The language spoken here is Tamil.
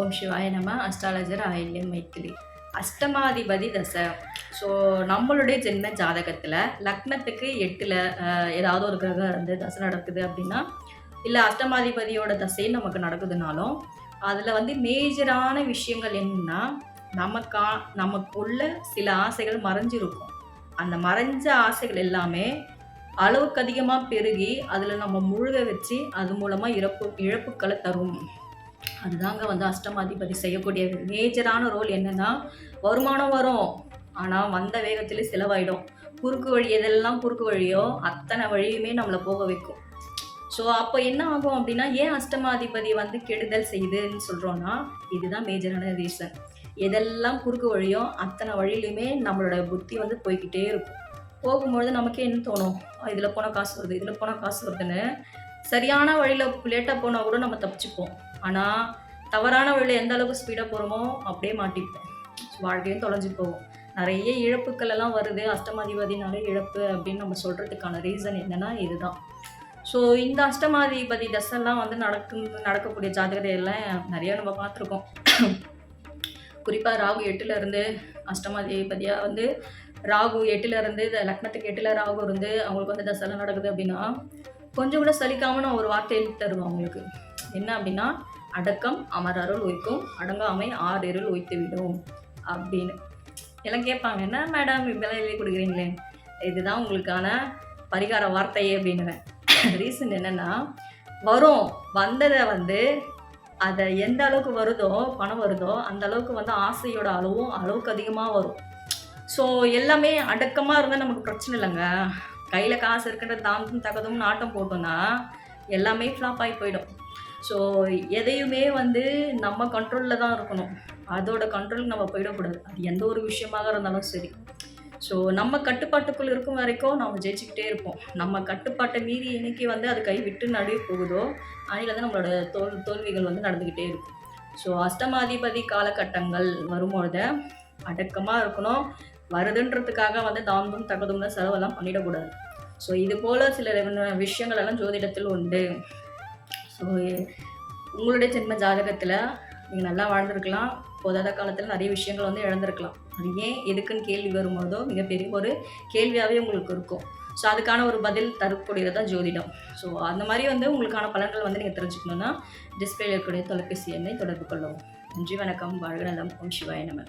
ஓம் சிவாய நம்ம அஸ்ட்ராலஜர் ஆயில்யம் மைத்திலி. அஷ்டமாதிபதி தசை. ஸோ நம்மளுடைய ஜென்ம ஜாதகத்தில் லக்னத்துக்கு எட்டில் ஏதாவது ஒரு கிரகம் வந்து தசை நடக்குது அப்படின்னா இல்லை அஷ்டமாதிபதியோட தசையும் நமக்கு நடக்குதுனாலும் அதில் வந்து மேஜரான விஷயங்கள் என்னன்னா நமக்கா நமக்குள்ள சில ஆசைகள் மறைஞ்சிருக்கும். அந்த மறைஞ்ச ஆசைகள் எல்லாமே அளவுக்கு அதிகமாக பெருகி அதில் நம்ம முழுக வச்சு அது மூலமாக இறப்பு இழப்புக்களை தரும். அதுதாங்க வந்து அஷ்டமாதிபதி செய்யக்கூடிய மேஜரான ரோல் என்னன்னா வருமானம் வரும். ஆனால் வந்த வேகத்திலே செலவாயிடும். குறுக்கு வழி எதெல்லாம் குறுக்கு வழியோ அத்தனை வழியுமே நம்மளை போக வைக்கும். ஸோ அப்போ என்ன ஆகும் அப்படின்னா ஏன் அஷ்டமாதிபதி வந்து கெடுதல் செய்யுதுன்னு சொல்கிறோன்னா இதுதான் மேஜரான ரீசன் எதெல்லாம் குறுக்கு வழியோ அத்தனை வழியிலுமே நம்மளோட புத்தி வந்து போய்கிட்டே இருக்கும். போகும்பொழுது நமக்கே என்ன தோணும்? இதில் போனால் காசு வருது இதில் போனால் காசு வருதுன்னு சரியான வழியில் லேட்டாக போனால் கூட நம்ம தப்பிச்சுப்போம். ஆனால் தவறான வழியில் எந்த அளவுக்கு ஸ்பீடாக போகிறோமோ அப்படியே மாட்டிப்போம். வாழ்க்கையும் தொலைஞ்சு போகும். நிறைய இழப்புக்கள் எல்லாம் வருது. அஷ்டமாதிபதினாலே இழப்பு அப்படின்னு நம்ம சொல்கிறதுக்கான ரீசன் என்னென்னா இதுதான். ஸோ இந்த அஷ்டமாதிபதி தசெல்லாம் வந்து நடக்கும் நடக்கக்கூடிய ஜாதகதையெல்லாம் எல்லாம் நிறைய நம்ம பார்த்துருக்கோம். குறிப்பாக ராகு எட்டுல இருந்து அஷ்டமாதிபதியாக வந்து ராகு எட்டுல இருந்து இந்த லக்னத்துக்கு எட்டுல ராகு இருந்து அவங்களுக்கு வந்து தசைலாம் நடக்குது அப்படின்னா கொஞ்சம் கூட சலிக்காமல் நான் ஒரு வார்த்தை எழுதி தருவேன் அவங்களுக்கு. என்ன அப்படின்னா அடக்கம் அமர் அருள் ஒய்க்கும் அடங்காமை ஆறு இருள் உய்த்து விடும் அப்படின்னு. எல்லாம் கேட்பாங்க என்ன மேடம் இப்பெல்லாம் எழுதி கொடுக்குறீங்களே? இதுதான் உங்களுக்கான பரிகார வார்த்தையே அப்படின்னுவேன். ரீசன் என்னென்னா வரும் வந்ததை வந்து அதை எந்த அளவுக்கு வருதோ பணம் வருதோ அந்த அளவுக்கு வந்து ஆசையோட அளவும் அளவுக்கு அதிகமாக வரும். ஸோ எல்லாமே அடக்கமாக இருந்தால் நமக்கு பிரச்சனை இல்லைங்க. கையில் காசு இருக்கின்ற தாந்தும் தகதும் நாட்டம் போட்டோம்னா எல்லாமே ஃப்ளாப் ஆகி போயிடும். ஸோ எதையுமே வந்து நம்ம கண்ட்ரோலில் தான் இருக்கணும். அதோட கண்ட்ரோலுக்கு நம்ம போயிடக்கூடாது. அது எந்த ஒரு விஷயமாக இருந்தாலும் சரி. ஸோ நம்ம கட்டுப்பாட்டுக்குள் இருக்கும் வரைக்கும் நம்ம ஜெயிச்சுக்கிட்டே இருப்போம். நம்ம கட்டுப்பாட்டை மீறி இன்னைக்கு வந்து அது கை விட்டு நடுவே போகுதோ அதில் தான் நம்மளோட தோல் தோல்விகள் வந்து நடந்துக்கிட்டே இருக்கும். ஸோ அஷ்டமாதிபதி காலகட்டங்கள் வரும்பொழுது அடக்கமாக இருக்கணும். வருதுன்றதுக்காக வந்து தாம்பம் தகுதும்னு செலவெல்லாம் பண்ணிடக்கூடாது. ஸோ இது போல் சில விஷயங்கள் எல்லாம் ஜோதிடத்தில் உண்டு. ஸோ உங்களுடைய ஜென்ம ஜாதகத்தில் நீங்கள் நல்லா வாழ்ந்திருக்கலாம். போதாத காலத்தில் நிறைய விஷயங்கள் வந்து இழந்திருக்கலாம். அது ஏன் எதுக்குன்னு கேள்வி வரும்போதோ மிகப்பெரிய ஒரு கேள்வியாகவே உங்களுக்கு இருக்கும். ஸோ அதுக்கான ஒரு பதில் தரக்கூடியது தான் ஜோதிடம். ஸோ அந்த மாதிரி வந்து உங்களுக்கான பலன்கள் வந்து நீங்கள் தெரிஞ்சுக்கணுன்னா டிஸ்பிளே இருக்கக்கூடிய தொலைபேசி எண்ணை தொடர்பு கொள்ளவும். நன்றி வணக்கம். வாழ்க நலம். ஓம் சிவாய நம.